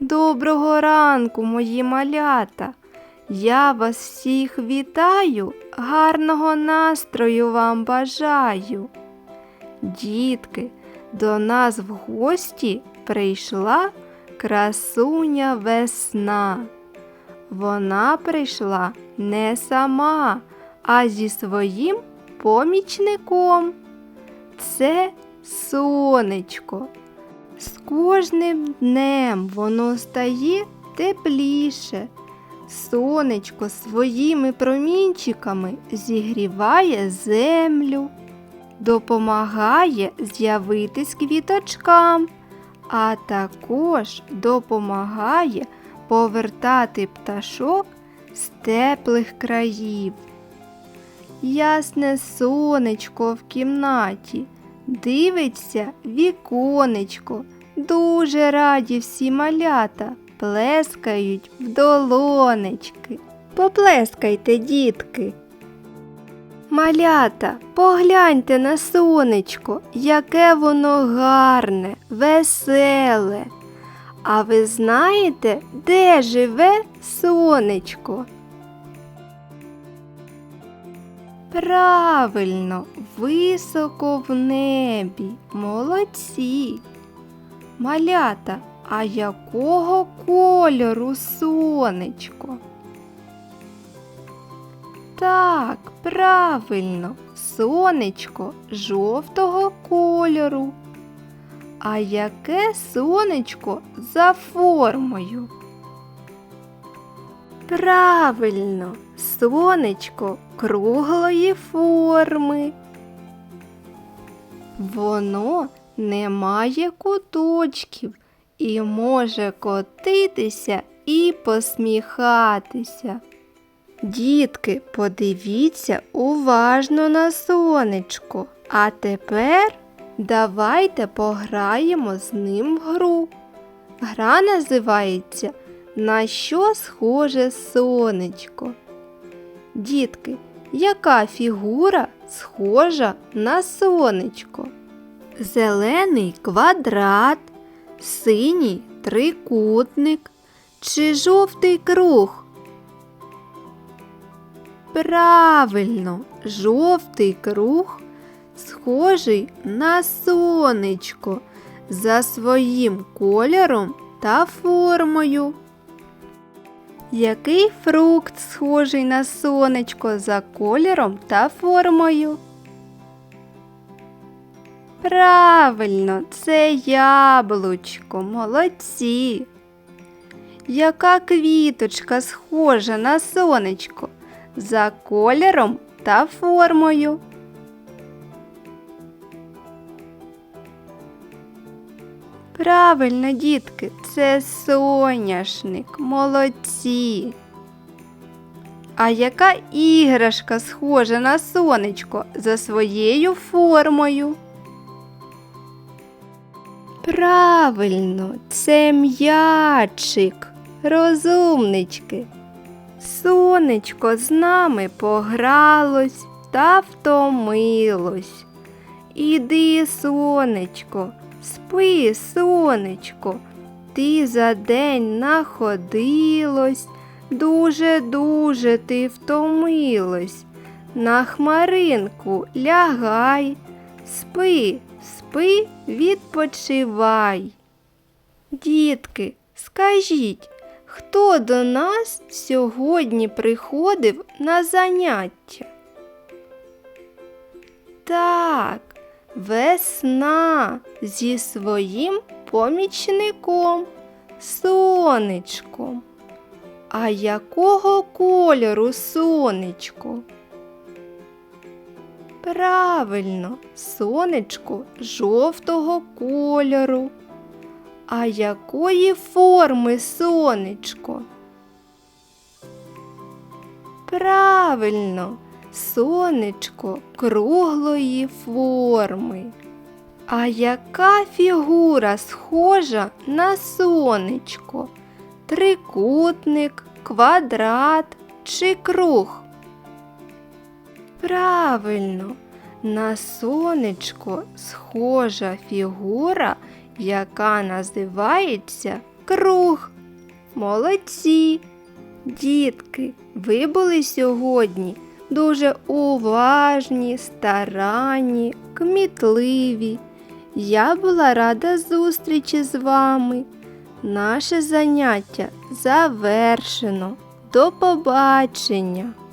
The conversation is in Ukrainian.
Доброго ранку, мої малята. Я вас всіх вітаю, гарного настрою вам бажаю. Дітки, до нас в гості прийшла красуня весна. Вона прийшла не сама, а зі своїм помічником. Це сонечко. Кожним днем воно стає тепліше. Сонечко своїми промінчиками зігріває землю, допомагає з'явитись квіточкам, а також допомагає повертати пташок з теплих країв. Ясне сонечко в кімнаті, дивиться віконечко, дуже раді всі малята, плескають в долонечки. Поплескайте, дітки. Малята, погляньте на сонечко, яке воно гарне, веселе. А ви знаєте, де живе сонечко? Правильно, високо в небі. Молодці. Малята, а якого кольору сонечко? Так, правильно, сонечко жовтого кольору. А яке сонечко за формою? Правильно, сонечко круглої форми. Воно не має куточків і може котитися і посміхатися. Дітки, подивіться уважно на сонечко. А тепер давайте пограємо з ним в гру. Гра називається На що схоже сонечко. Дітки, яка фігура схожа на сонечко? Зелений квадрат, синій трикутник чи жовтий круг? Правильно, жовтий круг схожий на сонечко за своїм кольором та формою. Який фрукт схожий на сонечко за кольором та формою? Правильно, це яблучко, молодці. Яка квіточка схожа на сонечко за кольором та формою? Правильно, дітки, це соняшник, молодці. А яка іграшка схожа на сонечко за своєю формою? Правильно, це м'ячик, розумнички. Сонечко з нами погралось та втомилось. Іди, сонечко, спи, сонечко, ти за день находилось, дуже-дуже ти втомилось. На хмаринку лягай, спи, спи, відпочивай. Дітки, скажіть, хто до нас сьогодні приходив на заняття? Так, весна зі своїм помічником, сонечком. А якого кольору сонечко? Правильно, сонечко жовтого кольору. А якої форми сонечко? Правильно, сонечко круглої форми. А яка фігура схожа на сонечко? Трикутник, квадрат чи круг? Правильно, на сонечко схожа фігура, яка називається круг. Молодці. Дітки, ви були сьогодні дуже уважні, старанні, кмітливі. Я була рада зустрічі з вами. Наше заняття завершено. До побачення!